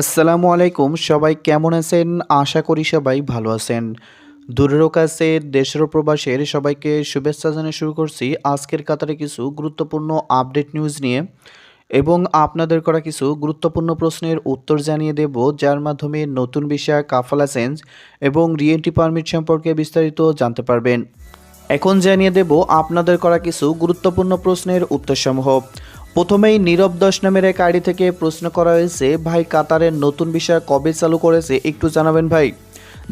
আসসালামু আলাইকুম, সবাই কেমন আছেন? আশা করি সবাই ভালো আছেন। দূরেরও কাছে দেশের প্রবাসের সবাইকে শুভেচ্ছা জানিয়ে শুরু করছি আজকের কাতারে কিছু গুরুত্বপূর্ণ আপডেট নিউজ নিয়ে এবং আপনাদের করা কিছু গুরুত্বপূর্ণ প্রশ্নের উত্তর জানিয়ে দেব, যার মাধ্যমে নতুন বিষয় কাফালা চেঞ্জ এবং রিএন্ট্রি পারমিট সম্পর্কে বিস্তারিত জানতে পারবেন। এখন জানিয়ে দেব, আপনাদের করা কিছু গুরুত্বপূর্ণ প্রশ্নের উত্তরসমূহ। প্রথমেই নীরব দশ নামের এক আইডি থেকে প্রশ্ন করা হয়েছে, ভাই, কাতারের নতুন বিষয় কবে চালু করেছে? একটু জানাবেন ভাই।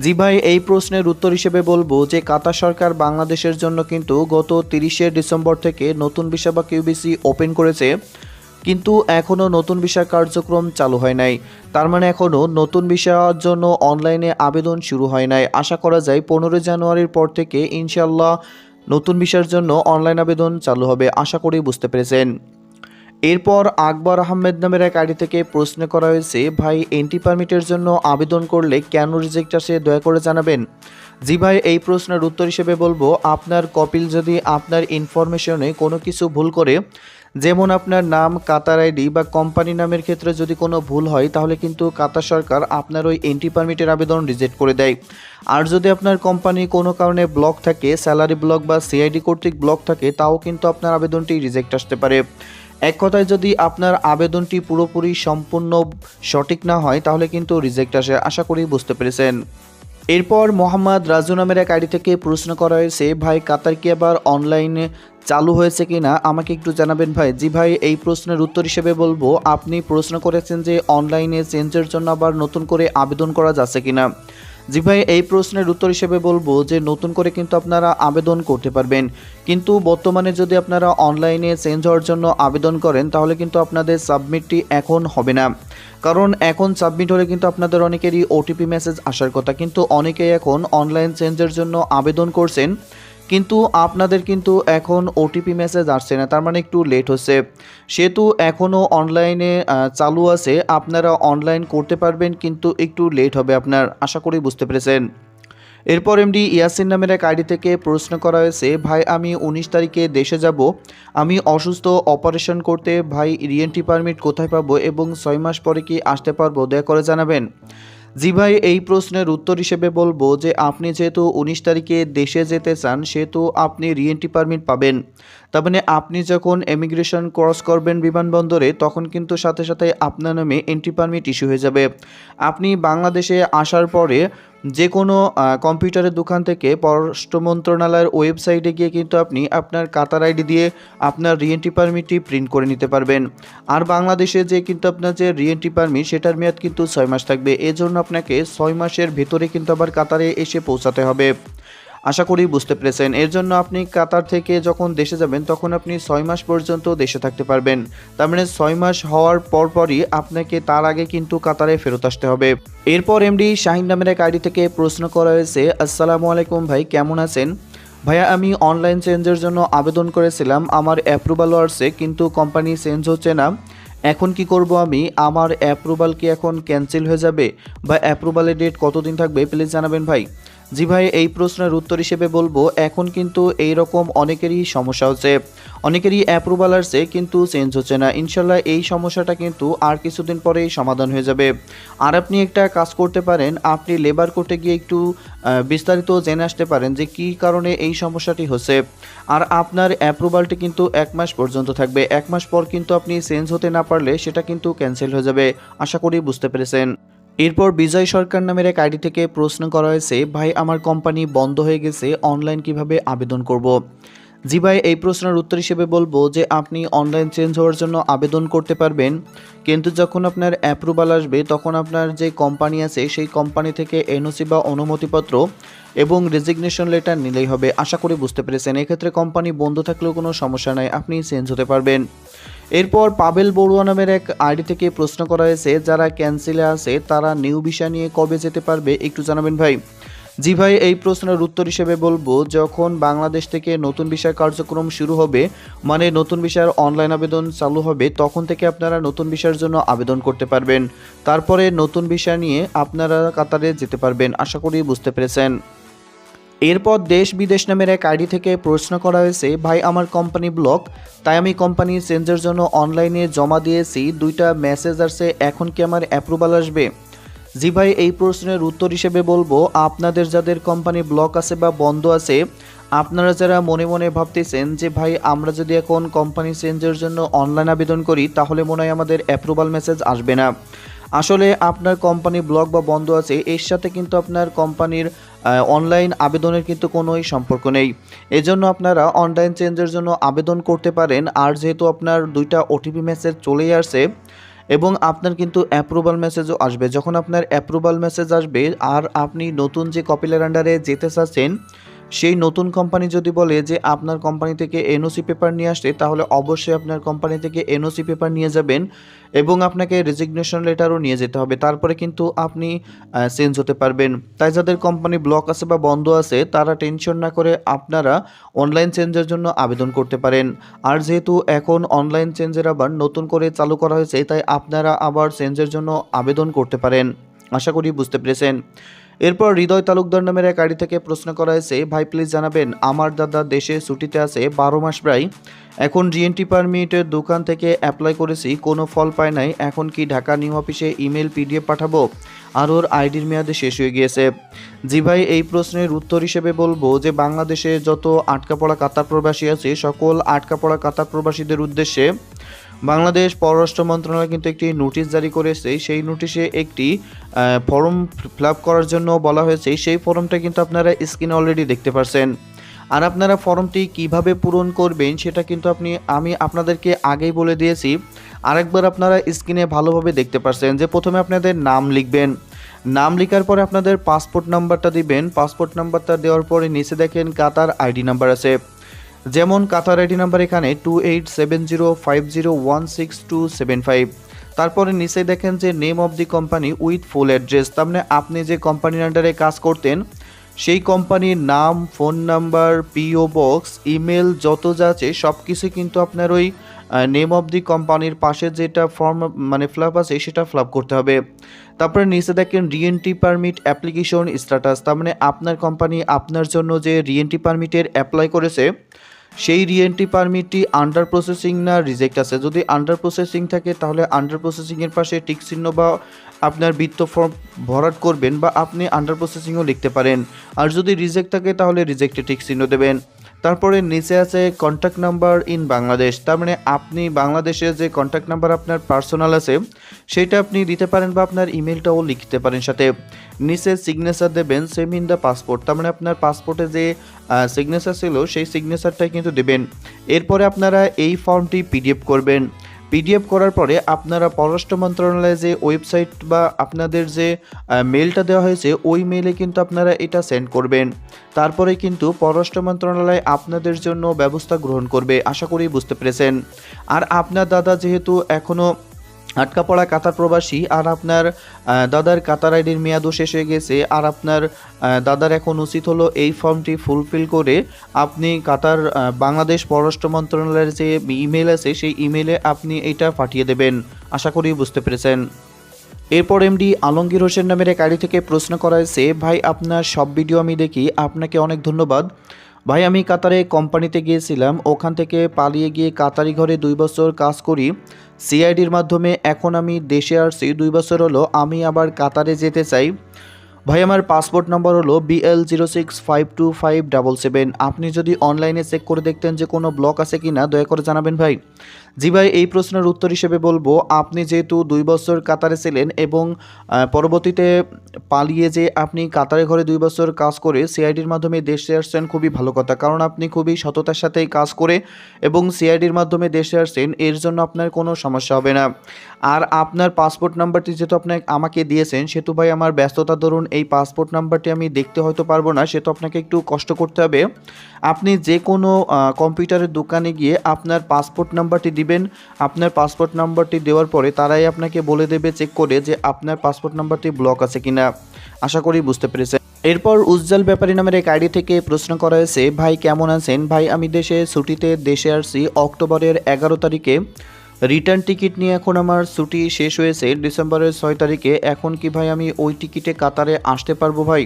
জি ভাই, এই প্রশ্নের উত্তর হিসেবে বলব যে, কাতার সরকার বাংলাদেশের জন্য কিন্তু গত তিরিশে ডিসেম্বর থেকে নতুন বিষয় বা কিউবিসি ওপেন করেছে, কিন্তু এখনও নতুন বিষয় কার্যক্রম চালু হয় নাই। তার মানে এখনও নতুন বিষয়ের জন্য অনলাইনে আবেদন শুরু হয় নাই। আশা করা যায় পনেরোই জানুয়ারির পর থেকে ইনশাল্লাহ নতুন বিষয়ের জন্য অনলাইন আবেদন চালু হবে। আশা করি বুঝতে পেরেছেন। এরপর আকবর আহমেদ নামের এক আইডি থেকে প্রশ্ন করা হয়েছে, ভাই এন্ট্রি পারমিটের জন্য আবেদন করলে কেন রিজেক্ট আসে দয়া করে জানাবেন? জি ভাই, এই প্রশ্নের উত্তর হিসেবে বলব, আপনার কপিল যদি আপনার ইনফরমেশনে কোনো কিছু ভুল করে, যেমন আপনার নাম, কাতার আইডি বা কোম্পানি নামের ক্ষেত্রে যদি কোনো ভুল হয়, তাহলে কিন্তু কাতার সরকার আপনার ওই এন্ট্রি পারমিটের আবেদন রিজেক্ট করে দেয়। আর যদি আপনার কোম্পানি কোনো কারণে ব্লক থাকে স্যালারি ব্লক বা সিআইডি কর্তৃক ব্লক থাকে, তাও কিন্তু আপনার আবেদনটি রিজেক্ট আসতে পারে। এক কথায় যদি আপনার আবেদনটি পুরোপুরি সম্পূর্ণ সঠিক না হয়, তাহলে কিন্তু রিজেক্ট আসে। আশা করি বুঝতে পেরেছেন। এরপর মোহাম্মদ রাজু নামের এক আইডি থেকে প্রশ্ন করা হয়েছে, ভাই, কাতার কি আবার অনলাইনে চালু হয়েছে কি না আমাকে একটু জানাবেন ভাই। জি ভাই, এই প্রশ্নের উত্তর হিসেবে বলব, আপনি প্রশ্ন করেছেন যে অনলাইনে চেঞ্জের জন্য আবার নতুন করে আবেদন করা যাচ্ছে কিনা। জি ভাই, এই প্রশ্নের উত্তর হিসেবে বলব যে নতুন করে কিন্তু আপনারা আবেদন করতে পারবেন। কিন্তু বর্তমানে যদি আপনারা অনলাইনে চেঞ্জ হওয়ার জন্য আবেদন করেন, তাহলে কিন্তু আপনাদের সাবমিটটি এখন হবে না। কারণ এখন সাবমিট হলে কিন্তু আপনাদের অনেকেরই ওটিপি মেসেজ আসার কথা। কিন্তু অনেকেই এখন অনলাইন চেঞ্জের জন্য আবেদন করছেন। কিন্তু আপনাদের কিন্তু এখন ওটিপি মেসেজ আসছে না, তার মানে একটু লেট হচ্ছে। সেহেতু এখনও অনলাইনে চালু আছে। আপনারা অনলাইন করতে পারবেন, কিন্তু একটু লেট হবে আপনার। আশা করি বুঝতে পেরেছেন। এরপর এমডি ইয়াসিন নামের এক আইডি থেকে প্রশ্ন করা হয়েছে, ভাই, আমি উনিশ তারিখে দেশে যাব। আমি অসুস্থ অপারেশন করতে। ভাই রিএন্ট্রি পারমিট কোথায় পাবো এবং ছয় মাস পরে কি আসতে পারব? দয়া করে জানাবেন। জি ভাই, এই প্রশ্নের উত্তর হিসেবে বলব যে আপনি যেহেতু উনিশ তারিখে দেশে যেতে চান, সেহেতু আপনি রিএন্ট্রি পারমিট পাবেন। তার মানে আপনি যখন এমিগ্রেশন ক্রস করবেন বিমানবন্দরে, তখন কিন্তু সাথে সাথে আপনার নামে এন্ট্রি পারমিট ইস্যু হয়ে যাবে। আপনি বাংলাদেশে আসার পরে যে কোনো কম্পিউটারের দোকান থেকে পররাষ্ট্র মন্ত্রণালয়ের ওয়েবসাইটে গিয়ে কিন্তু আপনি আপনার কাতার আইডি দিয়ে আপনার রিএন্ট্রি পারমিটটি প্রিন্ট করে নিতে পারবেন। আর বাংলাদেশে যে কিন্তু আপনার যে রিএন্ট্রি পারমিট, সেটার মেয়াদ কিন্তু ছয় মাস থাকবে। এজন্য আপনাকে ছয় মাসের ভেতরে কিন্তু আবার কাতারে এসে পৌঁছাতে হবে। আশা করি বুঝতে পেরেছেন। এর জন্য আপনি কাতার থেকে যখন দেশে যাবেন, তখন আপনি ছয় মাস পর্যন্ত দেশে থাকতে পারবেন। তার মানে ছয় মাস হওয়ার পরপরই আপনাকে তার আগে কিন্তু কাতারে ফেরত আসতে হবে। এরপর এমডি শাহিন নামের এক আইডি থেকে প্রশ্ন করা হয়েছে, আসসালামু আলাইকুম ভাই, কেমন আছেন? ভাইয়া, আমি অনলাইন চেঞ্জের জন্য আবেদন করেছিলাম আমার অ্যাপ্রুভালও আসছে, কিন্তু কোম্পানি চেঞ্জ হচ্ছে না। এখন কি করব আমি? আমার অ্যাপ্রুভাল কি এখন ক্যান্সেল হয়ে যাবে? বা অ্যাপ্রুভালের ডেট কতদিন থাকবে, প্লিজ জানাবেন ভাই। জি ভাই, এই প্রশ্নের উত্তর হিসেবে বলব, এখন কিন্তু এই রকম অনেকেরই সমস্যা হচ্ছে। অনেকেরই অ্যাপ্রুভাল আসছে কিন্তু চেঞ্জ হচ্ছে না। ইনশাল্লাহ এই সমস্যাটা কিন্তু আর কিছুদিন পরেই সমাধান হয়ে যাবে। আর আপনি একটা কাজ করতে পারেন, আপনি লেবার কোর্টে গিয়ে একটু বিস্তারিত জেনে আসতে পারেন যে কী কারণে এই সমস্যাটি হচ্ছে। আর আপনার অ্যাপ্রুভালটি কিন্তু এক মাস পর্যন্ত থাকবে। এক মাস পর কিন্তু আপনি চেঞ্জ হতে না পারলে সেটা কিন্তু ক্যান্সেল হয়ে যাবে। আশা করি বুঝতে পেরেছেন। এরপর বিজয় সরকার নামের এক আইডি থেকে প্রশ্ন করা হয়েছে, ভাই, আমার কোম্পানি বন্ধ হয়ে গেছে, অনলাইন কীভাবে আবেদন করব। জি ভাই, এই প্রশ্নের উত্তর হিসেবে বলব যে, আপনি অনলাইন চেঞ্জ হওয়ার জন্য আবেদন করতে পারবেন, কিন্তু যখন আপনার অ্যাপ্রুভাল আসবে, তখন আপনার যে কোম্পানি আছে, সেই কোম্পানি থেকে এনওসি বা অনুমতিপত্র এবং রেজিগনেশন লেটার নিলেই হবে। আশা করি বুঝতে পেরেছেন। এক্ষেত্রে কোম্পানি বন্ধ থাকলেও কোনো সমস্যা নাই, আপনি চেঞ্জ হতে পারবেন। এরপর পাবেল বড়ুয়া নামের এক আইডি থেকে প্রশ্ন করা হয়েছে, যারা ক্যান্সেলে আছে, তারা নিউ ভিসা নিয়ে কবে যেতে পারবে? একটু জানাবেন ভাই। জি ভাই, এই প্রশ্নের উত্তর হিসেবে বলব, যখন বাংলাদেশ থেকে নতুন বিষয় কার্যক্রম শুরু হবে মানে নতুন বিষয়ের অনলাইন আবেদন চালু হবে, তখন থেকে আপনারা নতুন বিষয়ের জন্য আবেদন করতে পারবেন। তারপরে নতুন বিষয় নিয়ে আপনারা কাতারে যেতে পারবেন, আশা করি বুঝতে পেরেছেন। এরপর দেশ বিদেশ নামের এক আইডি থেকে প্রশ্ন করা হয়েছে, ভাই, আমার কোম্পানি ব্লক তাই আমি কোম্পানি চেঞ্জের জন্য অনলাইনে জমা দিয়েছি, দুইটা মেসেজ আসছে, এখন কি আমার অ্যাপ্রুভাল আসবে? জি ভাই, এই প্রশ্নের উত্তর হিসেবে বলব, আপনাদের যাদের কোম্পানি ব্লক আছে বা বন্ধ আছে, আপনারা যারা মনে মনে ভাবতেছেন যে, ভাই, আমরা যদি এখন কোম্পানি চেঞ্জের জন্য অনলাইন আবেদন করি, তাহলে মনে হয় আমাদের অ্যাপ্রুভাল মেসেজ আসবে না। আসলে আপনার কোম্পানি ব্লক বা বন্ধ আছে, এর সাথে কিন্তু আপনার কোম্পানির অনলাইন আবেদনের কিন্তু কোনোই সম্পর্ক নেই। এজন্য আপনারা অনলাইন চেঞ্জের জন্য আবেদন করতে পারেন। আর যেহেতু আপনার দুইটা ওটিপি মেসেজ চলেই আসছে এবং আপনার কিন্তু অ্যাপ্রুভাল মেসেজও আসবে। যখন আপনার অ্যাপ্রুভাল মেসেজ আসবে, আর আপনি নতুন যে কপিলের আন্ডারে যেতে চাচ্ছেন সেই নতুন কোম্পানি যদি বলে যে আপনার কোম্পানি থেকে এনওসি পেপার নিয়ে আসতে তাহলে অবশ্যই আপনার কোম্পানি থেকে এনওসি পেপার নিয়ে যাবেন এবং আপনাকে রেজিগনেশন লেটারও নিয়ে যেতে হবে। তারপরে কিন্তু আপনি চেঞ্জ হতে পারবেন। তাই যাদের কোম্পানি ব্লক আছে বা বন্ধ আছে, তারা টেনশন না করে আপনারা অনলাইন চেঞ্জের জন্য আবেদন করতে পারেন। আর যেহেতু এখন অনলাইন চেঞ্জের আবার নতুন করে চালু করা হয়েছে, তাই আপনারা আবার চেঞ্জের জন্য আবেদন করতে পারেন। আশা করি বুঝতে পেরেছেন। এরপর হৃদয় তালুকদার নামের এক আইডি থেকে প্রশ্ন করা হয়েছে, ভাই প্লিজ জানাবেন, আমার দাদা দেশে ছুটিতে আছে, বারো মাস প্রায়। এখন জিএনটি পারমিটের দোকান থেকে অ্যাপ্লাই করেছি, কোনো ফল পায় নাই, এখন কি ঢাকা নিউ অফিসে ইমেল পিডিএফ পাঠাবো? আর ওর আইডির মেয়াদে শেষ হয়ে গিয়েছে। জি ভাই, এই প্রশ্নের উত্তর হিসেবে বলব যে, বাংলাদেশে যত আটকা পড়া কাতার প্রবাসী আছে, সকল আটকা পড়া কাতার প্রবাসীদের উদ্দেশ্যে বাংলাদেশ পররাষ্ট্র মন্ত্রণালয় কিন্তু একটি নোটিশ জারি করেছে। সেই নোটিশে একটি ফর্ম ফিল করার জন্য বলা হয়েছে। সেই ফর্মটা কিন্তু আপনারা স্ক্রিনে অলরেডি দেখতে পারছেন। আর আপনারা ফর্মটি কীভাবে পূরণ করবেন সেটা কিন্তু আপনি, আমি আপনাদেরকে আগেই বলে দিয়েছি। আরেকবার আপনারা স্ক্রিনে ভালোভাবে দেখতে পারছেন যে প্রথমে আপনাদের নাম লিখবেন। নাম লেখার পরে আপনাদের পাসপোর্ট নাম্বারটা দিবেন। পাসপোর্ট নাম্বারটা দেওয়ার পরে নিচে দেখেন কাতার আইডি নাম্বার আছে। যেমন কাতার আইডি নাম্বার এখানে two eight seven zero five zero one six two seven five তারপরে নিচে দেখেন যে name of the company with full address তার মানে আপনি যে কোম্পানির আন্ডারে কাজ করতেন, সেই কোম্পানির নাম phone number PO box email যত যা আছে সব কিছু কিন্তু আপনার ওই নেম অফ দি কোম্পানির পাশে যেটা ফর্ম মানে ফ্লাপ আছে, সেটা ফ্লাপ করতে হবে। তারপরে নিচে দেখেন রিএনটি পারমিট অ্যাপ্লিকেশন স্ট্যাটাস তার মানে আপনার কোম্পানি আপনার জন্য যে রিএনটি পারমিটের অ্যাপ্লাই করেছে সেই রিএনটি পারমিটটি আন্ডার প্রসেসিং না রিজেক্ট আছে? যদি আন্ডার প্রসেসিং থাকে, তাহলে আন্ডার প্রসেসিংয়ের পাশে টিক চিহ্ন বা আপনার বৃত্ত ফর্ম ভরাট করবেন বা আপনি আন্ডার প্রসেসিংও লিখতে পারেন। আর যদি রিজেক্ট থাকে, তাহলে রিজেক্টে টিক চিহ্ন দেবেন। তারপরে নিচে আছে কন্ট্যাক্ট নাম্বার ইন বাংলাদেশ তার মানে আপনি বাংলাদেশে যে কন্ট্যাক্ট নাম্বার আপনার পার্সোনাল আছে, সেটা আপনি দিতে পারেন বা আপনার ইমেলটাও লিখতে পারেন সাথে। নিচে সিগনেচার দেবেন সেম ইন দ্য পাসপোর্ট তার মানে আপনার পাসপোর্টে যে সিগনেচার ছিল, সেই সিগনেচারটাই কিন্তু দেবেন। এরপরে আপনারা এই ফর্মটি পিডিএফ করবেন। পিডিএফ করার পরে আপনারা পররাষ্ট্র মন্ত্রণালয়ে যে ওয়েবসাইট বা আপনাদের যে মেলটা দেওয়া হয়েছে, ওই মেলে কিন্তু আপনারা এটা সেন্ড করবেন। তারপরে কিন্তু পররাষ্ট্র মন্ত্রণালয় আপনাদের জন্য ব্যবস্থা গ্রহণ করবে। আশা করি বুঝতে পেরেছেন। আর আপনার দাদা যেহেতু এখনও আটকা পড়া কাতার প্রবাসী আর আপনার দাদার কাতার আইডির মেয়াদও শেষ হয়ে গেছে আর আপনার দাদার এখন উচিত হলো এই ফর্মটি ফুলফিল করে আপনি কাতার বাংলাদেশ পররাষ্ট্র মন্ত্রণালয়ের যে ইমেল আছে সেই ইমেলে আপনি এটা পাঠিয়ে দেবেন। আশা করি বুঝতে পেরেছেন। এরপর এমডি আলমগীর হোসেন নামের এক আইডি থেকে প্রশ্ন করা হয়েছে, ভাই, আপনার সব ভিডিও আমি দেখি, আপনাকে অনেক ধন্যবাদ। ভাই, আমি কাতারে কোম্পানিতে গিয়েছিলাম। ওখান থেকে পালিয়ে গিয়ে কাতারি ঘরে দুই বছর কাজ করি। সিআইডির মাধ্যমে এখন আমি দেশে আসছি। দুই বছর হলো আমি আবার কাতারে যেতে চাই। ভাই, আমার পাসপোর্ট নম্বর হলো BL zero six five two five double seven আপনি যদি অনলাইনে চেক করে দেখতেন যে কোনো ব্লক আছে কি না দয়া করে জানাবেন ভাই। জি ভাই, এই প্রশ্নের উত্তর হিসেবে বলব, আপনি যেহেতু দুই বছর কাতারে ছিলেন এবং পরবর্তীতে পালিয়ে যে আপনি কাতারে ঘরে দুই বছর কাজ করে সিআইডির মাধ্যমে দেশে আসছেন খুবই ভালো কথা। কারণ আপনি খুবই সততার সাথেই কাজ করে এবং সিআইডির মাধ্যমে দেশে আসছেন, এর জন্য আপনার কোনো সমস্যা হবে না। আর আপনার পাসপোর্ট নাম্বারটি যেহেতু আপনি আমাকে দিয়েছেন, সেহেতু ভাই আমার ব্যস্ততা, ধরুন এই পাসপোর্ট নাম্বারটি আমি দেখতে হয়তো পারব না, সেহেতু আপনাকে একটু কষ্ট করতে হবে। আপনি যে কোনো কম্পিউটারের দোকানে গিয়ে আপনার পাসপোর্ট নাম্বারটি দিবেন, আপনার পাসপোর্ট নাম্বারটি দেওয়ার পরে তারাই আপনাকে বলে দেবে চেক করে যে আপনার পাসপোর্ট নাম্বারটি ব্লক আছে কিনা। আশা করি বুঝতে পেরেছেন। এরপর উজ্জ্বল ব্যাপারী নামের এক আইডি থেকে প্রশ্ন করা হয়েছে, ভাই, কেমন আছেন? ভাই, আমি দেশে, ছুটিতে দেশে আসছি। অক্টোবরের এগারো তারিখে রিটার্ন টিকিট নিয়ে এখন আমার ছুটি শেষ হয়েছে। ডিসেম্বরের ছয় তারিখে। এখন কি ভাই আমি ওই টিকিটে কাতারে আসতে পারব ভাই?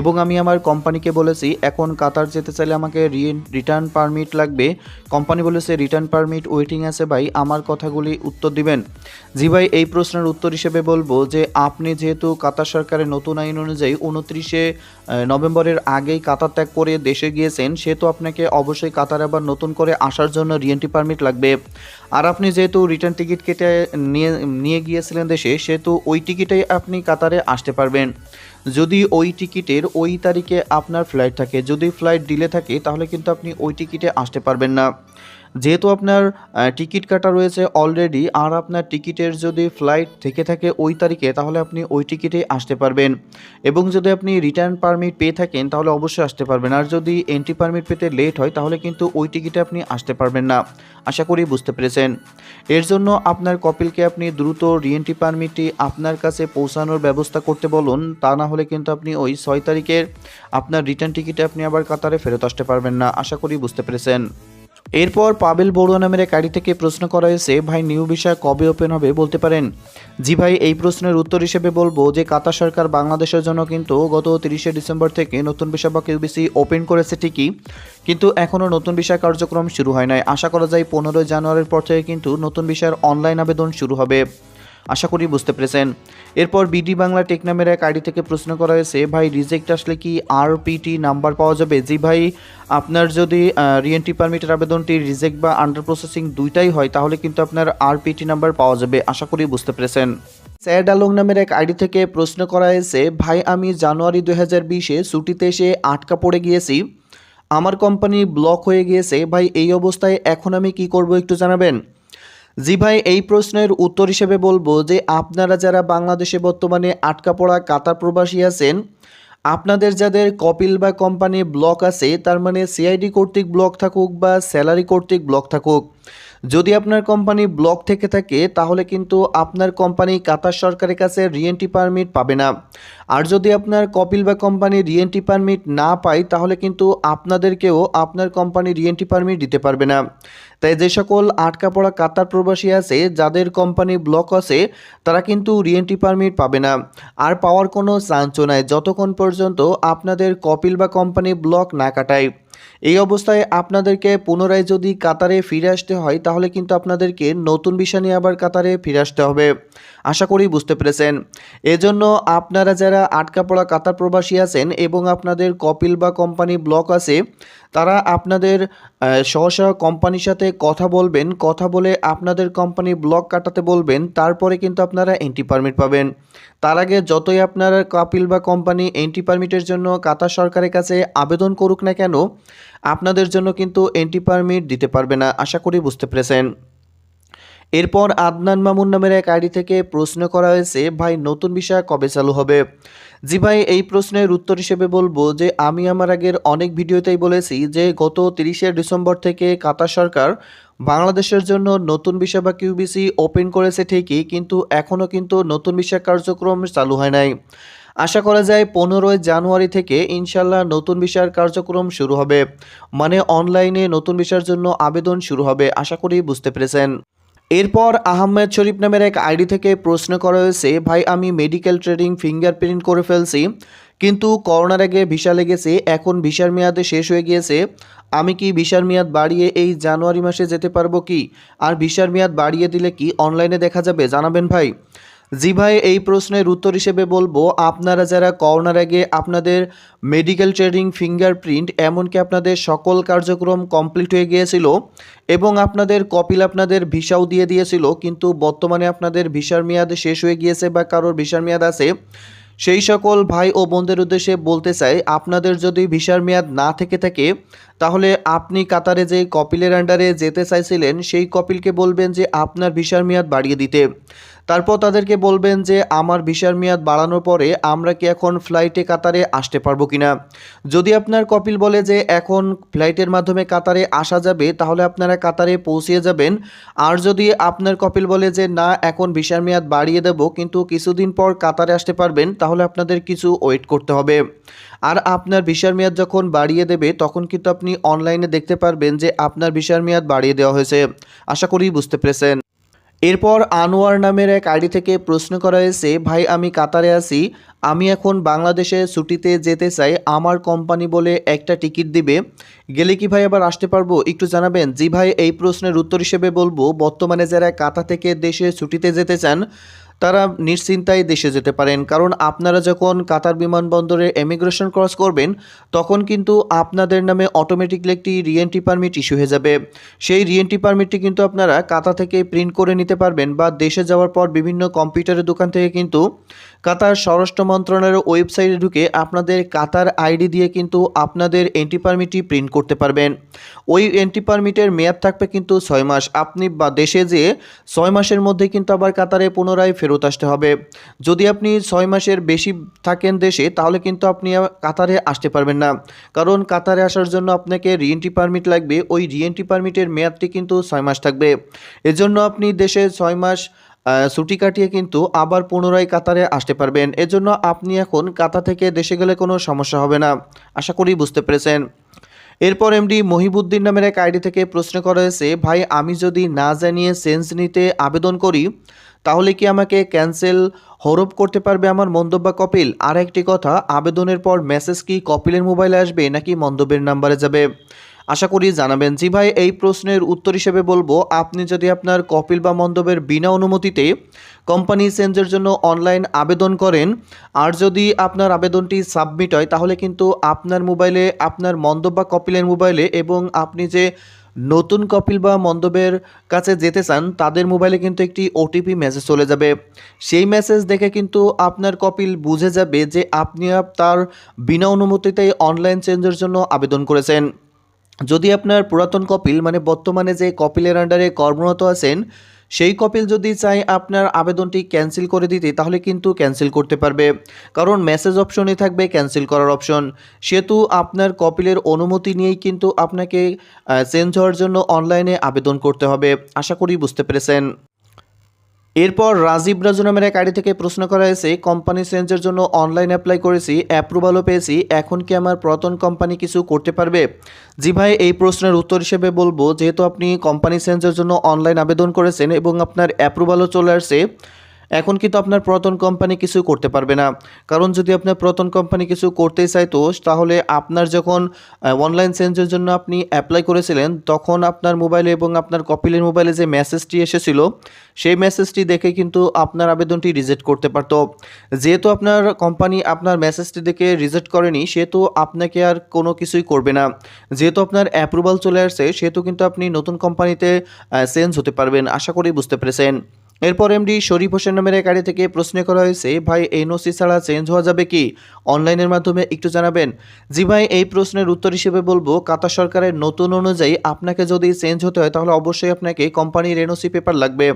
এবং আমি আমার কোম্পানিকে বলেছি, এখন কাতার যেতে চাইলে আমাকে রিটার্ন পারমিট লাগবে। কোম্পানি বলেছে রিটার্ন পারমিট ওয়েটিং আছে ভাই, আমার কথাগুলি উত্তর দিবেন। জি ভাই, এই প্রশ্নের উত্তর হিসেবে বলব যে, আপনি যেহেতু কাতার সরকারের নতুন আইন অনুযায়ী উনত্রিশে নভেম্বরের আগেই কাতার ত্যাগ করে দেশে গিয়েছেন, সেহেতু আপনাকে অবশ্যই কাতার আবার নতুন করে আসার জন্য রিএন্ট্রি পারমিট লাগবে। আর আপনি যেহেতু রিটার্ন টিকিট কেটে নিয়ে নিয়ে গিয়েছিলেন দেশে, সেহেতু ওই টিকিটেই আপনি কাতারে আসতে পারবেন। যদি ওই টিকিটের ওই তারিখে আপনার ফ্লাইট থাকে, যদি ফ্লাইট ডিলে থাকে, তাহলে কিন্তু আপনি ওই টিকিটে আসতে পারবেন না। যেহেতু আপনার টিকিট কাটা রয়েছে অলরেডি আর আপনার টিকিটের যদি ফ্লাইট থেকে থাকে ওই তারিখে, তাহলে আপনি ওই টিকিটেই আসতে পারবেন। এবং যদি আপনি রিটার্ন পারমিট পেয়ে থাকেন, তাহলে অবশ্যই আসতে পারবেন। আর যদি এন্ট্রি পারমিট পেতে লেট হয়, তাহলে কিন্তু ওই টিকিটে আপনি আসতে পারবেন না। আশা করি বুঝতে পেরেছেন। এর জন্য আপনার কপিলকে আপনি দ্রুত রিএন্ট্রি পারমিটটি আপনার কাছে পৌঁছানোর ব্যবস্থা করতে বলুন। তা না হলে কিন্তু আপনি ওই ছয় তারিখের আপনার রিটার্ন টিকিটে আপনি আবার কাতারে ফেরত আসতে পারবেন না। আশা করি বুঝতে পেরেছেন। এরপর পাবেল বড়ুয়া নামের এক থেকে প্রশ্ন করা হয়েছে, ভাই, নিউ ভিসা কবে ওপেন হবে বলতে পারেন? জি ভাই, এই প্রশ্নের উত্তর হিসেবে বলব যে, কাতার সরকার বাংলাদেশের জন্য কিন্তু গত তিরিশে ডিসেম্বর থেকে নতুন ভিসা বা কিউবিসি ওপেন করেছে ঠিকই, কিন্তু এখনও নতুন ভিসা কার্যক্রম শুরু হয় নাই। আশা করা যায় পনেরোই জানুয়ারির পর থেকে কিন্তু নতুন ভিসার অনলাইন আবেদন শুরু হবে। আশা করি বুঝতে পেরেছেন। এরপর বিডি বাংলা টেক নামের এক আইডি থেকে প্রশ্ন করা হয়েছে, ভাই রিজেক্ট আসলে কি আরপিটি নাম্বার পাওয়া যাবে? জি ভাই, আপনার যদি রিএন্ট্রি পারমিটের আবেদনটি রিজেক্ট বা আন্ডার প্রসেসিং দুইটাই হয়, তাহলে কিন্তু আপনার আরপিটি নাম্বার পাওয়া যাবে। আশা করি বুঝতে পেরেছেন। স্যার আলং নামের এক আইডি থেকে প্রশ্ন করা হয়েছে, ভাই, আমি জানুয়ারি দু হাজার বিশে ছুটিতে এসে আটকা পড়ে গিয়েছি। আমার কোম্পানি ব্লক হয়ে গিয়েছে। ভাই, এই অবস্থায় এখন আমি কি করব একটু জানাবেন? জি ভাই, এই প্রশ্নের উত্তর হিসেবে বলব যে আপনারা যারা বাংলাদেশে বর্তমানে আটকা পড়া কাতার প্রবাসী আছেন, আপনাদের যাদের কপিল বা কোম্পানি ব্লক আছে, তার মানে সিআইডি কর্তৃক ব্লক থাকুক বা স্যালারি কর্তৃক ব্লক থাকুক যদি আপনার কোম্পানি ব্লক থেকে থাকে, তাহলে কিন্তু আপনার কোম্পানি কাতার সরকারের কাছে রিএন্ট্রি পারমিট পাবে না। আর যদি আপনার কপিল বা কোম্পানি রিএন্ট্রি পারমিট না পায়, তাহলে কিন্তু আপনাদেরকেও আপনার কোম্পানি রিএন্ট্রি পারমিট দিতে পারবে না। তাই যে সকল আটকা পড়া কাতার প্রবাসী আছে, যাদের কোম্পানি ব্লক আছে, তারা কিন্তু রিএন্ট্রি পারমিট পাবে না। আর পাওয়ার কোনো চান্সও নাই, যতক্ষণ পর্যন্ত আপনাদের কপিল বা কোম্পানি ব্লক না কাটায়। এই অবস্থায় আপনাদেরকে পুনরায় যদি কাতারে ফিরে আসতে হয়, তাহলে কিন্তু আপনাদেরকে নতুন বিষয় নিয়ে আবার কাতারে ফিরে আসতে হবে। আশা করি বুঝতে পেরেছেন। এজন্য আপনারা যারা আটকা পড়া কাতার প্রবাসী আছেন এবং আপনাদের কপিল বা কোম্পানি ব্লক আছে, তারা আপনাদের সহসা কোম্পানির সাথে কথা বলবেন, কথা বলে আপনাদের কোম্পানি ব্লক কাটাতে বলবেন, তারপরে কিন্তু আপনারা এন্ট্রি পারমিট পাবেন। তার আগে যতই আপনারা কাপিল বা কোম্পানি এন্ট্রি পারমিটের জন্য কাতার সরকারের কাছে আবেদন করুক না কেন আপনাদের জন্য কিন্তু এন্ট্রি পারমিট দিতে পারবে না, আশা করি বুঝতে পেরেছেন। এরপর আদনান মামুন নামের এক আইডি থেকে প্রশ্ন করা হয়েছে, ভাই, নতুন বিষয় কবে চালু হবে? জি ভাই, এই প্রশ্নের উত্তর হিসেবে বলব যে, আমি আমার আগের অনেক ভিডিওতেই বলেছি যে, গত তিরিশে ডিসেম্বর থেকে কাতার সরকার বাংলাদেশের জন্য নতুন বিষয় বা কিউবিসি ওপেন করেছে ঠিকই, কিন্তু এখনও কিন্তু নতুন বিষয় কার্যক্রম চালু হয় নাই। আশা করা যায় পনেরোই জানুয়ারি থেকে ইনশাল্লাহ নতুন বিষয়ের কার্যক্রম শুরু হবে। মানে অনলাইনে নতুন বিষয়ের জন্য আবেদন শুরু হবে, আশা করি বুঝতে পেরেছেন। এরপর আহমেদ শরীফ নামের এক আইডি থেকে প্রশ্ন করা হয়েছে, ভাই, আমি মেডিকেল ট্রেডিং ফিঙ্গারপ্রিন্ট করে ফেলছি, কিন্তু করোনার আগে ভিসা লেগেছে, এখন ভিসার মেয়াদে শেষ হয়ে গিয়েছে। আমি কি ভিসার মেয়াদ বাড়িয়ে এই জানুয়ারি মাসে যেতে পারব কি? আর ভিসার মেয়াদ বাড়িয়ে দিলে কি অনলাইনে দেখা যাবে? জানাবেন ভাই। জি ভাই, এই প্রশ্নের উত্তর হিসেবে বলব, আপনারা যারা করোনার আগে আপনাদের মেডিকেল ট্রেডিং ফিঙ্গারপ্রিন্ট এমনকি আপনাদের সকল কার্যক্রম কমপ্লিট হয়ে গিয়েছিল এবং আপনাদের কপিল আপনাদের ভিসাও দিয়ে দিয়েছিল, কিন্তু বর্তমানে আপনাদের ভিসার মেয়াদ শেষ হয়ে গিয়েছে বা কারোর ভিসার মেয়াদ আছে, সেই সকল ভাই ও বোনদের উদ্দেশ্যে বলতে চাই, আপনাদের যদি ভিসার মেয়াদ না থেকে থাকে, তাহলে আপনি কাতারে যে কপিলের আন্ডারে যেতে চাইছিলেন, সেই কপিলকে বলবেন যে আপনার ভিসার মেয়াদ বাড়িয়ে দিতে। তারপর তাদেরকে বলবেন যে, আমার ভিসার মেয়াদ বাড়ানোর পরে আমরা কি এখন ফ্লাইটে কাতারে আসতে পারব কিনা? যদি আপনার কপিল বলে যে, এখন ফ্লাইটের মাধ্যমে কাতারে আসা যাবে, তাহলে আপনারা কাতারে পৌঁছিয়ে যাবেন। আর যদি আপনার কপিল বলে যে, না, এখন ভিসার মেয়াদ বাড়িয়ে দেব, কিন্তু কিছুদিন পর কাতারে আসতে পারবেন, তাহলে আপনাদের কিছু ওয়েট করতে হবে। আর আপনার ভিসার মেয়াদ যখন বাড়িয়ে দেবে, তখন কিন্তু আপনি অনলাইনে দেখতে পারবেন যে, আপনার ভিসার মেয়াদ বাড়িয়ে দেওয়া হয়েছে। আশা করি বুঝতে পেরেছেন। এরপর আনোয়ার নামের এক আইডি থেকে প্রশ্ন করা হয়েছে, ভাই, আমি কাতারে আছি, আমি এখন বাংলাদেশে ছুটিতে যেতে চাই, আমার কোম্পানি বলে একটা টিকিট দিবে। গেলে কি ভাই আবার আসতে পারব? একটু জানাবেন। জি ভাই, এই প্রশ্নের উত্তর হিসেবে বলব, বর্তমানে যারা কাতা থেকে দেশে ছুটিতে যেতে চান তারা নিশ্চিন্তায় দেশে যেতে পারেন। কারণ আপনারা যখন কাতার বিমানবন্দরে এমিগ্রেশন ক্রস করবেন, তখন কিন্তু আপনাদের নামে অটোমেটিকলি একটি রিএন্ট্রি পারমিট ইস্যু হয়ে যাবে। সেই রিএন্ট্রি পারমিটটি কিন্তু আপনারা কাতা থেকে প্রিন্ট করে নিতে পারবেন বা দেশে যাওয়ার পর বিভিন্ন কম্পিউটারের দোকান থেকে কিন্তু কাতার স্বরাষ্ট্র মন্ত্রণালয়ের ওয়েবসাইটে ঢুকে আপনাদের কাতার আইডি দিয়ে কিন্তু আপনাদের এন্ট্রি পারমিটটি প্রিন্ট করতে পারবেন। ওই এন্ট্রি পারমিটের মেয়াদ থাকবে কিন্তু ছয় মাস। আপনি বা দেশে যেয়ে ছয় মাসের মধ্যে কিন্তু আবার কাতারে পুনরায় ফেরত আসতে হবে। যদি আপনি ছয় মাসের বেশি থাকেন দেশে, তাহলে কিন্তু আপনি কাতারে আসতে পারবেন না। কারণ কাতারে আসার জন্য আপনাকে রিএন্ট্রি পারমিট লাগবে। ওই রিএন্ট্রি পারমিটের মেয়াদটি কিন্তু ছয় মাস থাকবে। এজন্য আপনি দেশে ছয় মাস ছুটি কাটিয়ে কিন্তু আবার পুনরায় কাতারে আসতে পারবেন। এজন্য আপনি এখন কাতা থেকে দেশে গেলে কোনো সমস্যা হবে না। আশা করি বুঝতে পেরেছেন। এরপর এমডি মহিবুদ্দিন নামের এক আইডি থেকে প্রশ্ন করা হয়েছে ভাই, আমি যদি না জানিয়ে সেন্স নিতে আবেদন করি, তাহলে কি আমাকে ক্যান্সেল হরপ করতে পারবে আমার মন্তব্য কপিল? আর একটি কথা, আবেদনের পর মেসেজ কি কপিলের মোবাইলে আসবে নাকি মন্তব্যের নাম্বারে যাবে? আশা করি জানাবেন। জি ভাই, এই প্রশ্নের উত্তর হিসেবে বলব, আপনি যদি আপনার কপিল বা মন্তব্যের বিনা অনুমতিতে কোম্পানি চেঞ্জের জন্য অনলাইন আবেদন করেন, আর যদি আপনার আবেদনটি সাবমিট হয়, তাহলে কিন্তু আপনার মোবাইলে, আপনার মন্তব্য বা কপিলের মোবাইলে এবং আপনি যে নতুন কপিল বা মন্তব্যের কাছে যেতে চান, তাদের মোবাইলে কিন্তু একটি ওটিপি মেসেজ চলে যাবে। সেই মেসেজ দেখে কিন্তু আপনার কপিল বুঝে যাবে যে আপনি তার বিনা অনুমতিতেই অনলাইন চেঞ্জের জন্য আবেদন করেছেন। যদি আপনার পুরাতন কপিল মানে বর্তমানে যে কপিলের আন্ডারে কর্মরত আছেন, সেই কপিল যদি চাই আপনার আবেদনটি ক্যান্সেল করে দিতে, তাহলে কিন্তু ক্যান্সেল করতে পারবে। কারণ মেসেজ অপশনে থাকবে ক্যান্সেল করার অপশন সেহেতু আপনার কপিলের অনুমতি নিয়েই কিন্তু আপনাকে চেঞ্জ হওয়ার জন্য অনলাইনে আবেদন করতে হবে। আশা করি বুঝতে পেরেছেন। এরপর রাজীব রাজু নামের এক আইডি থেকে প্রশ্ন করা হয়েছে, কোম্পানি চেঞ্জের জন্য অনলাইন অ্যাপ্লাই করেছি অ্যাপ্রুভালও পেয়েছি, এখন কি আমার প্রতন কোম্পানি কিছু করতে পারবে? জি ভাই, এই প্রশ্নের উত্তর হিসেবে বলব, যেহেতু আপনি কোম্পানি চেঞ্জের জন্য অনলাইন আবেদন করেছেন এবং আপনার অ্যাপ্রুভালও চলে আসছে এখন কিন্তু আপনার পুরাতন কোম্পানি কিছু করতে পারবে না। কারণ যদি আপনার পুরাতন কোম্পানি কিছু করতেই চাইতো তাহলে আপনার যখন অনলাইন চেঞ্জের জন্য আপনি অ্যাপ্লাই করেছিলেন, তখন আপনার মোবাইলে এবং আপনার কপিলের মোবাইলে যে মেসেজটি এসেছিল, সেই মেসেজটি দেখে কিন্তু আপনার আবেদনটি রিজেক্ট করতে পারতো। যেহেতু আপনার কোম্পানি আপনার মেসেজটি দেখে রিজেক্ট করেনি, সেহেতু আপনাকে আর কোনো কিছুই করবে না। যেহেতু আপনার অ্যাপ্রুভাল চলে আসছে, সেহেতু কিন্তু আপনি নতুন কোম্পানিতে চেঞ্জ হতে পারবেন, আশা করি বুঝতে পেরেছেন। এরপর এমডি শরীফ হোসেন নামের এক গাড়ি থেকে প্রশ্ন করা হয়েছে, ভাই এনওসি ছাড়া চেঞ্জ হওয়া যাবে কি? অনলাইনের মাধ্যমে একটু জানাবেন। জি ভাই, এই প্রশ্নের উত্তর হিসেবে বলব, কাতার সরকারের নতুন অনুযায়ী আপনাকে যদি চেঞ্জ হতে হয়, তাহলে অবশ্যই আপনাকে কোম্পানির এনওসি পেপার লাগবে।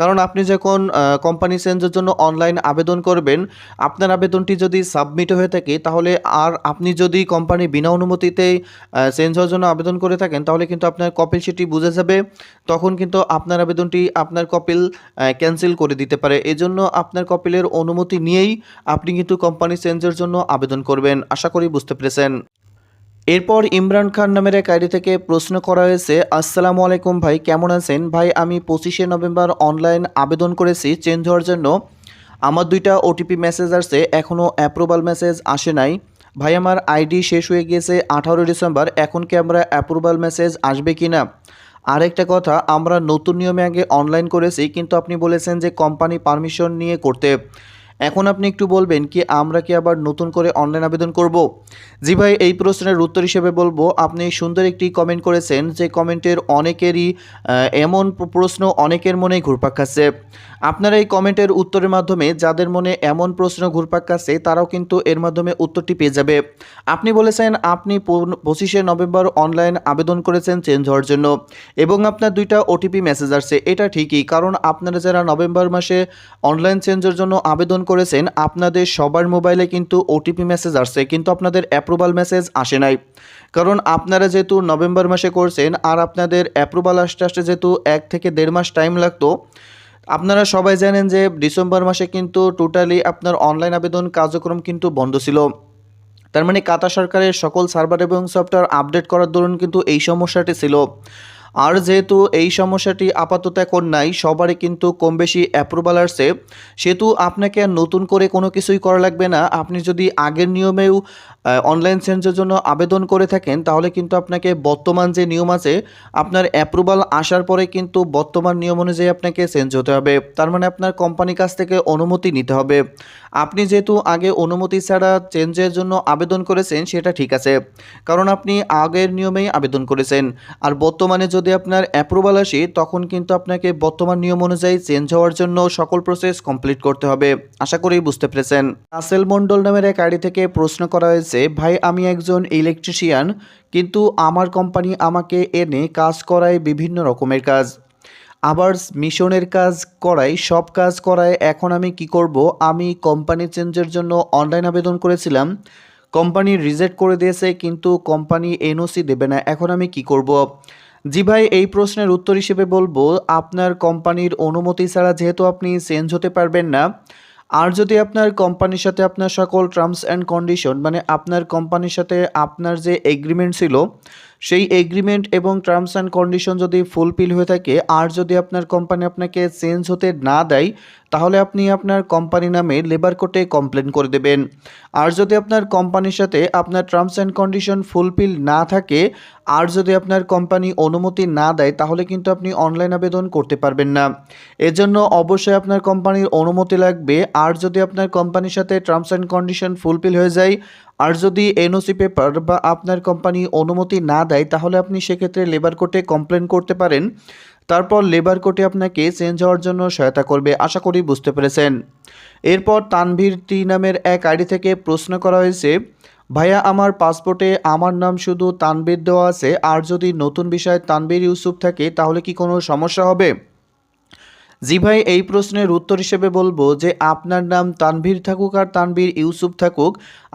কারণ আপনি যখন কোম্পানি চেঞ্জের জন্য অনলাইন আবেদন করবেন, আপনার আবেদনটি যদি সাবমিট হয়ে থাকে, তাহলে আর আপনি যদি কোম্পানি বিনা অনুমতিতে চেঞ্জ হওয়ার জন্য আবেদন করে থাকেন, তাহলে কিন্তু আপনার কপিল সেটি বুঝে যাবে। তখন কিন্তু আপনার আবেদনটি, আপনার কপিল ক্যান্সেল করে দিতে পারে। এজন্য আপনার কপিলের অনুমতি নিয়েই আপনি কিন্তু কোম্পানি চেঞ্জের জন্য আবেদন করবেন। আশা করি বুঝতে পেরেছেন। এরপর ইমরান খান নামের এক আইডি থেকে প্রশ্ন করা হয়েছে, আসসালামু আলাইকুম ভাই, কেমন আছেন? ভাই, আমি পঁচিশে নভেম্বর অনলাইন আবেদন করেছি চেঞ্জ হওয়ার জন্য। আমার দুইটা ওটিপি মেসেজ আসছে এখনও অ্যাপ্রুভাল মেসেজ আসে নাই। ভাই, আমার আইডি শেষ হয়ে গিয়েছে আঠারো ডিসেম্বর, এখন কি আমরা অ্যাপ্রুভাল মেসেজ আসবে কি না আরেকটা কথা, আমরা নতুন নিয়মে আগে অনলাইন করেছি, কিন্তু আপনি বলেছেন যে কোম্পানি পারমিশন নিয়ে করতে। এখন আপনি একটু বলবেন কি আমরা কি আবার নতুন করে অনলাইন আবেদন করব? জি ভাই, এই প্রশ্নের উত্তর হিসেবে বলব, আপনি সুন্দর একটি কমেন্ট করেছেন যে কমেন্টের অনেকেরই এমন প্রশ্ন অনেকের মনে ঘুরপাক খাচ্ছে। আপনার এই কমেন্টের উত্তরের মাধ্যমে যাদের মনে এমন প্রশ্ন ঘুরপাক খাচ্ছে, তারাও কিন্তু এর মাধ্যমে উত্তরটি পেয়ে যাবে। আপনি বলেছেন, আপনি পঁচিশে নভেম্বর অনলাইন আবেদন করেছেন চেঞ্জ হওয়ার জন্য এবং আপনার দুইটা ওটিপি মেসেজ আসছে। এটা ঠিকই, কারণ আপনারা যারা নভেম্বর মাসে অনলাইন চেঞ্জের জন্য আবেদন করেছেন, আপনাদের সবার মোবাইলে কিন্তু ওটিপি মেসেজ আসছে, কিন্তু আপনাদের অ্যাপ্রুভাল মেসেজ আসে নাই। কারণ আপনারা যেহেতু নভেম্বর মাসে করছেন, আর আপনাদের অ্যাপ্রুভাল আসতে আসতে যেহেতু এক থেকে দেড় মাস টাইম লাগতো, আপনারা সবাই জানেন যে ডিসেম্বর মাসে কিন্তু টোটালি আপনার অনলাইন আবেদন কার্যক্রম কিন্তু বন্ধ ছিল। তার মানে কাতার সরকারের সকল সার্ভার এবং সফটওয়্যার আপডেট করার দরুন কিন্তু এই সমস্যাটি ছিল। আর যেহেতু এই সমস্যাটি আপাতত এখন নাই, সবারই কিন্তু কম বেশি অ্যাপ্রুভাল আসছে। সেহেতু আপনাকে নতুন করে কোনো কিছুই করা লাগবে না। আপনি যদি আগের নিয়মেও অনলাইন চেঞ্জের জন্য আবেদন করে থাকেন, তাহলে কিন্তু আপনাকে বর্তমান যে নিয়ম আছে, আপনার অ্যাপ্রুভাল আসার পরে কিন্তু বর্তমান নিয়ম অনুযায়ী আপনাকে চেঞ্জ হতে হবে। তার মানে আপনার কোম্পানির কাছ থেকে অনুমতি নিতে হবে। আপনি যেহেতু আগে অনুমতি ছাড়া চেঞ্জের জন্য আবেদন করেছেন, সেটা ঠিক আছে। কারণ আপনি আগের নিয়মেই আবেদন করেছেন। আর বর্তমানে যদি আপনার অ্যাপ্রুভাল আসে, তখন কিন্তু আপনাকে বর্তমান নিয়ম অনুযায়ী চেঞ্জ হওয়ার জন্য সকল প্রসেস কমপ্লিট করতে হবে। আশা করি বুঝতে পেরেছেন। রাসেল মণ্ডল নামের এক আইডি থেকে প্রশ্ন করা হয়েছে, ভাই, আমি একজন ইলেকট্রিশিয়ান কিন্তু আমার কোম্পানি আমাকে এনে কাজ করায় বিভিন্ন রকমের কাজ। আবার মিশনের কাজ করাই, সব কাজ করায় এখন আমি কি করব? আমি কোম্পানি চেঞ্জের জন্য অনলাইন আবেদন করেছিলাম। কোম্পানি রিজেক্ট করে দিয়েছে, কিন্তু কোম্পানি এনওসি দেবে না। এখন আমি কি করব? জি ভাই, এই প্রশ্নের উত্তর হিসেবে বলব, আপনার কোম্পানির অনুমতি ছাড়া যেহেতু আপনি চেঞ্জ হতে পারবেন না, আর যদি আপনার কোম্পানির সাথে আপনার সকল টার্মস অ্যান্ড কন্ডিশন মানে আপনার কোম্পানির সাথে আপনার যে এগ্রিমেন্ট ছিল সেই এগ্রিমেন্ট এবং টার্মস অ্যান্ড কন্ডিশন যদি ফুলফিল হয়ে থাকে, আর যদি আপনার কোম্পানি আপনাকে চেঞ্জ হতে না দেয়, তাহলে আপনি আপনার কোম্পানি নামে লেবার কোর্টে কমপ্লেন করে দেবেন। আর যদি আপনার কোম্পানির সাথে আপনার টার্মস অ্যান্ড কন্ডিশন ফুলফিল না থাকে, আর যদি আপনার কোম্পানি অনুমতি না দেয়, তাহলে কিন্তু আপনি অনলাইন আবেদন করতে পারবেন না। এজন্য অবশ্যই আপনার কোম্পানির অনুমতি লাগবে। আর যদি আপনার কোম্পানির সাথে টার্মস অ্যান্ড কন্ডিশন ফুলফিল হয়ে যায় আর যদি এনওসি পেপার বা আপনার কোম্পানি অনুমতি না দেয়, তাহলে আপনি সেক্ষেত্রে লেবার কোর্টে কমপ্লেন করতে পারেন। তারপর লেবার কোর্টে আপনাকে চেঞ্জ হওয়ার জন্য সহায়তা করবে, আশা করি বুঝতে পেরেছেন। এরপর তানভীর টি নামের এক আইডি থেকে প্রশ্ন করা হয়েছে, ভাইয়া, আমার পাসপোর্টে আমার নাম শুধু তানবীর দেওয়া আছে, আর যদি নতুন বিষয় তানবীর ইউসুফ থাকে, তাহলে কি কোনো সমস্যা হবে? জি ভাই, এই প্রশ্নের উত্তর হিসেবে বলব যে আপনার নাম তানভীর থাকুক আর তানভীর ইউসুফ থাকুক,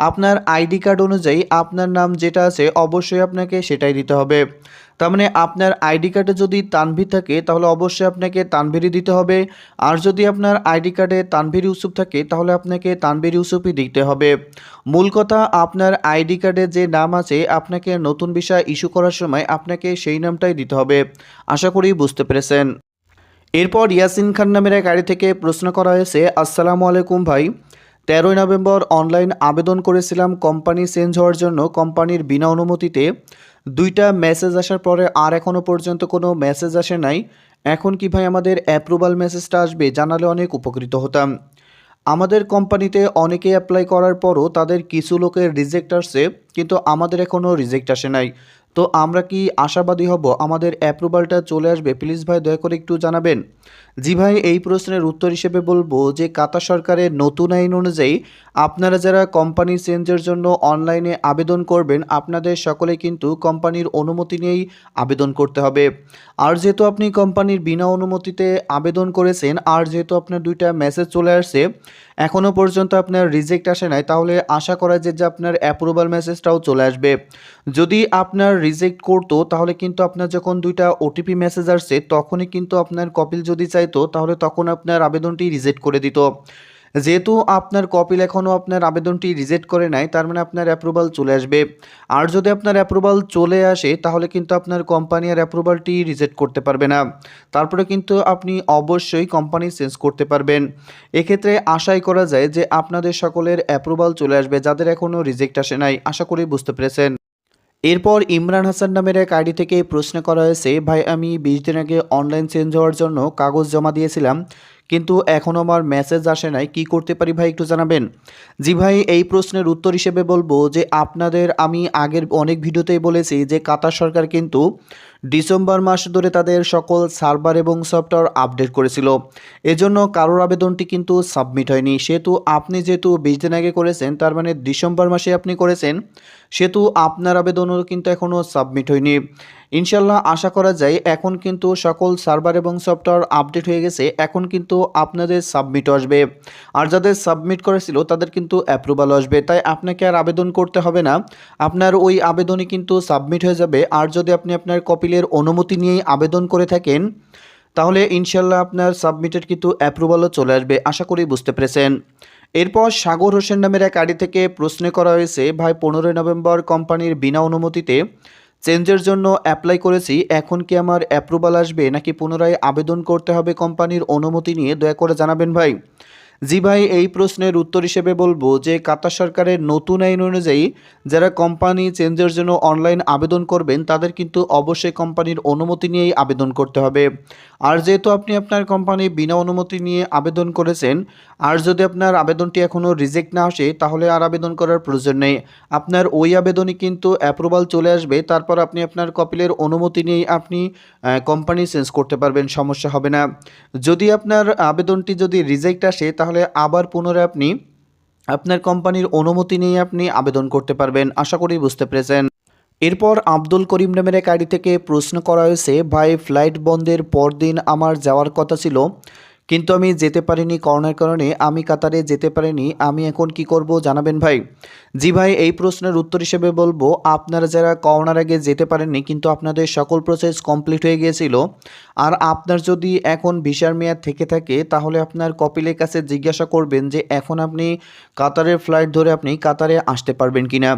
আপনার আইডি কার্ড অনুযায়ী আপনার নাম যেটা আছে অবশ্যই আপনাকে সেটাই দিতে হবে। তার মানে আপনার আইডি কার্ডে যদি তানভীর থাকে তাহলে অবশ্যই আপনাকে তানভীরই দিতে হবে। আর যদি আপনার আইডি কার্ডে তানভীর ইউসুফ থাকে তাহলে আপনাকে তানভীর ইউসুফই দিতে হবে। মূল কথা, আপনার আইডি কার্ডে যে নাম আছে আপনাকে নতুন বিষয় ইস্যু করার সময় আপনাকে সেই নামটাই দিতে হবে। আশা করি বুঝতে পেরেছেন। এরপর ইয়াসিন খান নামের এক গাড়ি থেকে প্রশ্ন করা হয়েছে, আসসালামু আলাইকুম ভাই। তেরোই নভেম্বর অনলাইন আবেদন করেছিলাম, কোম্পানি চেঞ্জ হওয়ার জন্য। কোম্পানির বিনা অনুমতিতে দুইটা মেসেজ আসার পরে আর এখনও পর্যন্ত কোনো মেসেজ আসে নাই। এখন কি ভাই আমাদের অ্যাপ্রুভাল মেসেজটা আসবে জানালে অনেক উপকৃত হতাম। আমাদের কোম্পানিতে অনেকে অ্যাপ্লাই করার পরও তাদের কিছু লোকের রিজেক্ট আসছে, কিন্তু আমাদের এখনও রিজেক্ট আসে নাই। তো আমরা কি আশাবাদী হব? আমাদের অ্যাপ্রুভালটা চলে আসবে। প্লিজ ভাই, দয়া করে একটু জানাবেন। জি ভাই, এই প্রশ্নের উত্তর হিসেবে বলব যে, কাতার সরকারের নতুন আইন অনুযায়ী আপনারা যারা কোম্পানি চেঞ্জের জন্য অনলাইনে আবেদন করবেন, আপনাদের সকলে কিন্তু কোম্পানির অনুমতি নিয়েই আবেদন করতে হবে। আর যেহেতু আপনি কোম্পানির বিনা অনুমতিতে আবেদন করেছেন, আর যেহেতু আপনার দুইটা মেসেজ চলে আসছে এখনও পর্যন্ত আপনার রিজেক্ট আসে নাই, তাহলে আশা করা যায় যে আপনার অ্যাপ্রুভাল মেসেজটাও চলে আসবে। যদি আপনার রিজেক্ট করতো, তাহলে কিন্তু আপনার যখন দুইটা ওটিপি মেসেজ আসছে, তখনই কিন্তু আপনার কপিল যদি চাইতো, তাহলে তখন আপনার আবেদনটি রিজেক্ট করে দিত। যেহেতু আপনার কপিল এখনও আপনার আবেদনটি রিজেক্ট করে নাই, তার মানে আপনার অ্যাপ্রুভাল চলে আসবে। আর যদি আপনার অ্যাপ্রুভাল চলে আসে, তাহলে কিন্তু আপনার কোম্পানি আর অ্যাপ্রুভালটি রিজেক্ট করতে পারবে না। তারপরে কিন্তু আপনি অবশ্যই কোম্পানি চেঞ্জ করতে পারবেন। এক্ষেত্রে আশাই করা যায় যে আপনাদের সকলের অ্যাপ্রুভাল চলে আসবে, যাদের এখনও রিজেক্ট আসে নাই। আশা করি বুঝতে পেরেছেন। এরপর ইমরান হাসান নামের এক আইডি থেকে প্রশ্ন করা হয়েছে, ভাই, আমি বিশ দিন আগে অনলাইন চেঞ্জ হওয়ার জন্য কাগজ জমা দিয়েছিলাম। কিন্তু এখনও আমার মেসেজ আসে নাই। কি করতে পারি ভাই একটু জানাবেন? জি ভাই, এই প্রশ্নের উত্তর হিসেবে বলব যে, আপনাদের আমি আগের অনেক ভিডিওতেই বলেছি যে, কাতার সরকার কিন্তু ডিসেম্বর মাস ধরে তাদের সকল সার্ভার এবং সফটওয়্যার আপডেট করেছিল। এজন্য কারোর আবেদনটি কিন্তু সাবমিট হয়নি। সেহেতু আপনি যেহেতু বিশ দিন আগে করেছেন, তার মানে ডিসেম্বর মাসে আপনি করেছেন, সেহেতু আপনার আবেদনও কিন্তু এখনও সাবমিট হয়নি। ইনশাল্লাহ আশা করা যায় এখন কিন্তু সকল সার্ভার এবং সফটওয়্যার আপডেট হয়ে গেছে, এখন কিন্তু আপনাদের সাবমিট আসবে। আর যাদের সাবমিট করেছিল তাদের কিন্তু অ্যাপ্রুভাল আসবে, তাই আপনাকে আর আবেদন করতে হবে না। আপনার ওই আবেদনই কিন্তু সাবমিট হয়ে যাবে। আর যদি আপনি আপনার কপিলের অনুমতি নিয়েই আবেদন করে থাকেন, তাহলে ইনশাল্লাহ আপনার সাবমিটেড কিন্তু অ্যাপ্রুভালও চলে আসবে, আশা করি বুঝতে পেরেছেন। এরপর সাগর হোসেন নামের এক আইডি থেকে প্রশ্ন করা হয়েছে, ভাই পনেরোই নভেম্বর কোম্পানির বিনা অনুমতিতে চেঞ্জের জন্য অ্যাপ্লাই করেছি, এখন কি আমার অ্যাপ্রুভাল আসবে নাকি পুনরায় আবেদন করতে হবে কোম্পানির অনুমতি নিয়ে? দয়া করে জানাবেন ভাই। জি ভাই, এই প্রশ্নের উত্তর হিসেবে বলব যে, কাতার সরকারের নতুন আইন অনুযায়ী যারা কোম্পানি চেঞ্জের জন্য অনলাইন আবেদন করবেন, তাদের কিন্তু অবশ্যই কোম্পানির অনুমতি নিয়েই আবেদন করতে হবে। আর যেহেতু আপনি আপনার কোম্পানি বিনা অনুমতি নিয়ে আবেদন করেছেন আর যদি আপনার আবেদনটি এখনও রিজেক্ট না আসে, তাহলে আর আবেদন করার প্রয়োজন নেই। আপনার ওই আবেদনই কিন্তু অ্যাপ্রুভাল চলে আসবে, তারপর আপনি আপনার কপিলের অনুমতি নিয়েই আপনি কোম্পানি চেঞ্জ করতে পারবেন, সমস্যা হবে না। যদি আপনার আবেদনটি যদি রিজেক্ট আসে, তাহলে আবার পুনরায় আপনি আপনার কোম্পানির অনুমতি নিয়ে আপনি আবেদন করতে পারবেন। আশা করি বুঝতে পেরেছেন। এরপর আব্দুল করিম নামের এক আইডি থেকে প্রশ্ন করা হয়েছে, ভাই ফ্লাইট বন্ধের পরদিন আমার যাওয়ার কথা ছিল। কিন্তু আমি যেতে পারিনি করোনার কারণে, আমি কাতারে যেতে পারিনি, আমি এখন কি করব জানাবেন ভাই? জি ভাই, এই প্রশ্নের উত্তর হিসেবে বলব, আপনারা যারা করোনার আগে যেতে পারেননি, কিন্তু আপনাদের সকল প্রসেস কমপ্লিট হয়ে গিয়েছিল। আর আপনার যদি এখন ভিসার মেয়াদ থেকে থাকে, তাহলে আপনার কপিলের কাছে জিজ্ঞাসা করবেন যে, এখন আপনি কাতারের ফ্লাইট ধরে আপনি কাতারে আসতে পারবেন কি না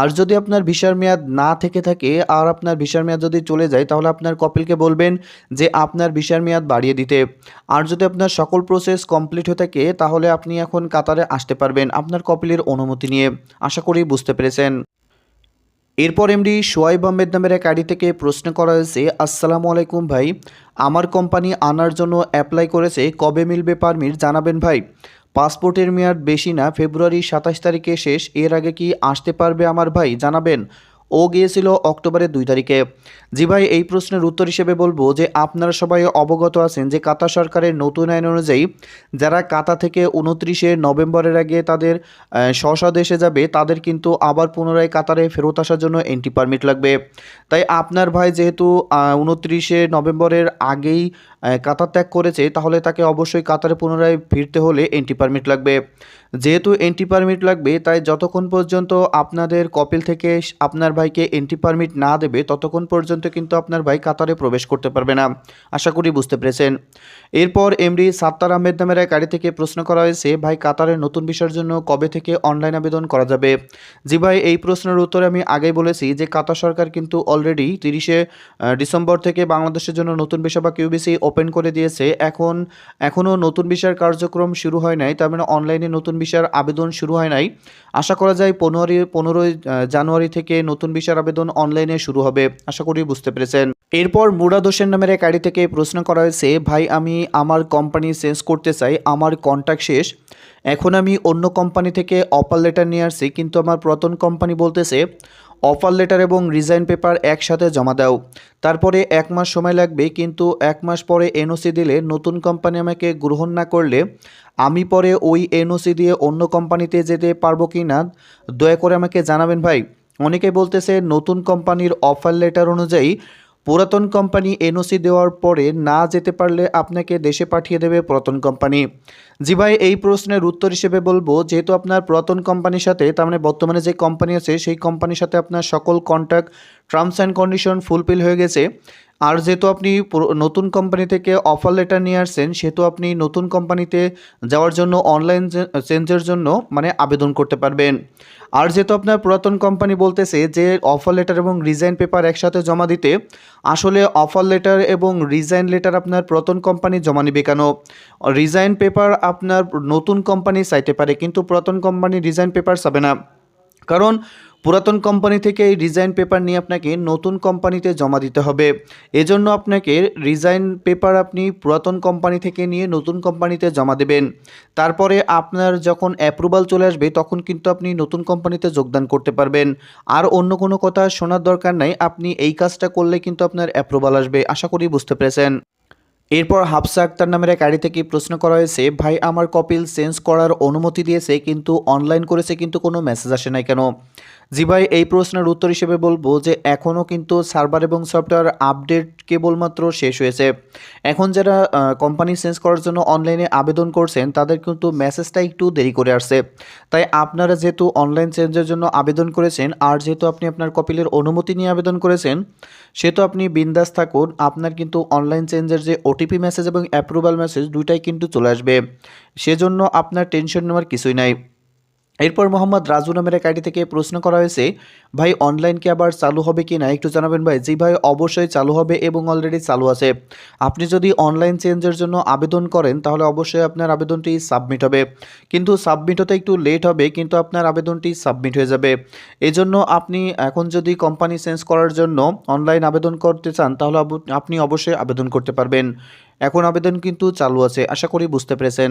আর যদি আপনার ভিসার মেয়াদ না থেকে থাকে, আর আপনার ভিসার মেয়াদ যদি চলে যায়, তাহলে আপনার কপিলকে বলবেন যে, আপনার ভিসার মেয়াদ বাড়িয়ে দিতে। আর যদি আপনার সকল প্রসেস কমপ্লিট হয়ে থাকে, তাহলে আপনি এখন কাতারে আসতে পারবেন আপনার কপিলের অনুমতি নিয়ে। আশা করি বুঝতে পেরেছেন। এরপর এমডি সোয়াইব আহমেদ নামের এক আইডি থেকে প্রশ্ন করা হয়েছে, আসসালামু আলাইকুম ভাই, আমার কোম্পানি আনার জন্য অ্যাপ্লাই করেছে, কবে মিলবে পারমিট জানাবেন ভাই? পাসপোর্টের মেয়াদ বেশি না, ফেব্রুয়ারি সাতাশ তারিখে শেষ, এর আগে কি আসতে পারবে আমার ভাই, জানাবেন। ও গিয়েছিল অক্টোবরের দুই তারিখে। জি ভাই, এই প্রশ্নের উত্তর হিসেবে বলব যে, আপনারা সবাই অবগত আছেন যে, কাতার সরকারের নতুন আইন অনুযায়ী যারা কাতা থেকে উনত্রিশে নভেম্বরের আগে তাদের স্ব দেশে যাবে, তাদের কিন্তু আবার পুনরায় কাতারে ফেরত আসার জন্য এন্ট্রি পারমিট লাগবে। তাই আপনার ভাই যেহেতু উনত্রিশে নভেম্বরের আগেই কাতার ত্যাগ করেছে, তাহলে তাকে অবশ্যই কাতারে পুনরায় ফিরতে হলে এন্ট্রি পারমিট লাগবে। যেহেতু এন্ট্রি পারমিট লাগবে, তাই যতক্ষণ পর্যন্ত আপনাদের কপিল থেকে আপনার ভাইকে এন্ট্রি পারমিট না দেবে, ততক্ষণ পর্যন্ত কিন্তু আপনার ভাই কাতারে প্রবেশ করতে পারবে না। আশা করি বুঝতে পেরেছেন। এরপর এমডি সাত্তার আহমেদ নামের এক গাড়ি থেকে প্রশ্ন করা হয়েছে, ভাই কাতারের নতুন বিষয়ের জন্য কবে থেকে অনলাইন আবেদন করা যাবে? জি ভাই, এই প্রশ্নের উত্তরে আমি আগেই বলেছি যে, কাতার সরকার কিন্তু অলরেডি তিরিশে ডিসেম্বর থেকে বাংলাদেশের জন্য নতুন বিষয় বা কিউবিসি ওপেন করে দিয়েছে। এখন এখনও নতুন বিষয়ের কার্যক্রম শুরু হয় নাই, তার মানে অনলাইনে নতুন বিষয়ের আবেদন শুরু হয় নাই। আশা করা যায় পনেরোই পনেরোই জানুয়ারি থেকে নতুন বিষয়ের আবেদন অনলাইনে শুরু হবে, আশা করি বুঝতে পেরেছেন। এরপর মুরাদ হোসেন নামের এক আইডি থেকে প্রশ্ন করা হয়েছে, ভাই, আমি আমার কোম্পানি চেঞ্জ করতে চাই, আমার কন্ট্যাক্ট শেষ। এখন আমি অন্য কোম্পানি থেকে অপার লেটার নিয়ে আসছি, কিন্তু আমার প্রথম কোম্পানি বলতেছে অফার লেটার এবং রিজাইন পেপার একসাথে জমা দাও। তারপরে এক মাস সময় লাগবে, কিন্তু এক মাস পরে এনওসি দিলে নতুন কোম্পানি আমাকে গ্রহণ না করলে আমি পরে ওই এনওসি দিয়ে অন্য কোম্পানিতে যেতে পারব কি না, দয়া করে আমাকে জানাবেন ভাই। অনেকে বলতেছে নতুন কোম্পানির অফার লেটার অনুযায়ী পুরাতন কোম্পানি এনওসি দেওয়ার পরে না যেতে পারলে আপনাকে দেশে পাঠিয়ে দেবে পুরাতন কোম্পানি। জি ভাই, এই প্রশ্নের উত্তর হিসেবে বলব, যেহেতু আপনার পুরাতন কোম্পানির সাথে, তার মানে বর্তমানে যে কোম্পানি আছে, সেই কোম্পানির সাথে আপনার সকল contract terms and condition fulfil হয়ে গেছে। আর যেহেতু আপনি নতুন কোম্পানি থেকে অফার লেটার নিয়ে আসছেন, সেহেতু আপনি নতুন কোম্পানিতে যাওয়ার জন্য অনলাইন চেঞ্জের জন্য মানে আবেদন করতে পারবেন। আর যেহেতু আপনার পুরাতন কোম্পানি বলতেছে যে অফার লেটার এবং রিজাইন পেপার একসাথে জমা দিতে, আসলে অফার লেটার এবং রিজাইন লেটার আপনার পুরাতন কোম্পানি জমা নিবে কেন? রিজাইন পেপার আপনার নতুন কোম্পানি চাইতে পারে, কিন্তু পুরাতন কোম্পানি ডিজাইন পেপার চাবে না। কারণ পুরাতন কোম্পানি থেকে এই রিজাইন পেপার নিয়ে আপনাকে নতুন কোম্পানিতে জমা দিতে হবে। এজন্য আপনাকে রিজাইন পেপার আপনি পুরাতন কোম্পানি থেকে নিয়ে নতুন কোম্পানিতে জমা দেবেন। তারপরে আপনার যখন অ্যাপ্রুভাল চলে আসবে, তখন কিন্তু আপনি নতুন কোম্পানিতে যোগদান করতে পারবেন। আর অন্য কোনো কথা শোনার দরকার নাই, আপনি এই কাজটা করলে কিন্তু আপনার অ্যাপ্রুভাল আসবে। আশা করি বুঝতে পেরেছেন। এরপর হাফসা আক্তার নামের এক আইডি থেকে প্রশ্ন করা হয়েছে, ভাই, আমার কপিল চেঞ্জ করার অনুমতি দিয়েছে, কিন্তু অনলাইন করেছে, কিন্তু কোনো মেসেজ আসে নাই কেন? জি ভাই, এই প্রশ্নের উত্তর হিসেবে বলব যে এখনও কিন্তু সার্ভার এবং সফটওয়্যার আপডেট কেবলমাত্র শেষ হয়েছে। এখন যারা কোম্পানি চেঞ্জ করার জন্য অনলাইনে আবেদন করছেন, তাদের কিন্তু মেসেজটা একটু দেরি করে আসছে। তাই আপনারা যেহেতু অনলাইন চেঞ্জের জন্য আবেদন করেছেন, আর যেহেতু আপনি আপনার কপিলের অনুমতি নিয়ে আবেদন করেছেন, সেহেতু আপনি বিন্দাস থাকুন, আপনার কিন্তু অনলাইন চেঞ্জের যে ওটিপি মেসেজ এবং অ্যাপ্রুভাল মেসেজ দুইটাই কিন্তু চলে আসবে। সেজন্য আপনার টেনশন নেওয়ার কিছুই নাই। এরপর মোহাম্মদ রাজু নামের এক আইডি থেকে প্রশ্ন করা হয়েছে, ভাই অনলাইন কি আবার চালু হবে কি না? একটু জানাবেন ভাই। জি ভাই, অবশ্যই চালু হবে এবং অলরেডি চালু আছে। আপনি যদি অনলাইন চেঞ্জের জন্য আবেদন করেন, তাহলে অবশ্যই আপনার আবেদনটি সাবমিট হবে। কিন্তু সাবমিট হতে একটু লেট হবে, কিন্তু আপনার আবেদনটি সাবমিট হয়ে যাবে। এই জন্য আপনি এখন যদি কোম্পানি চেঞ্জ করার জন্য অনলাইন আবেদন করতে চান, তাহলে আপনি অবশ্যই আবেদন করতে পারবেন। এখন আবেদন কিন্তু চালু আছে, আশা করি বুঝতে পেরেছেন।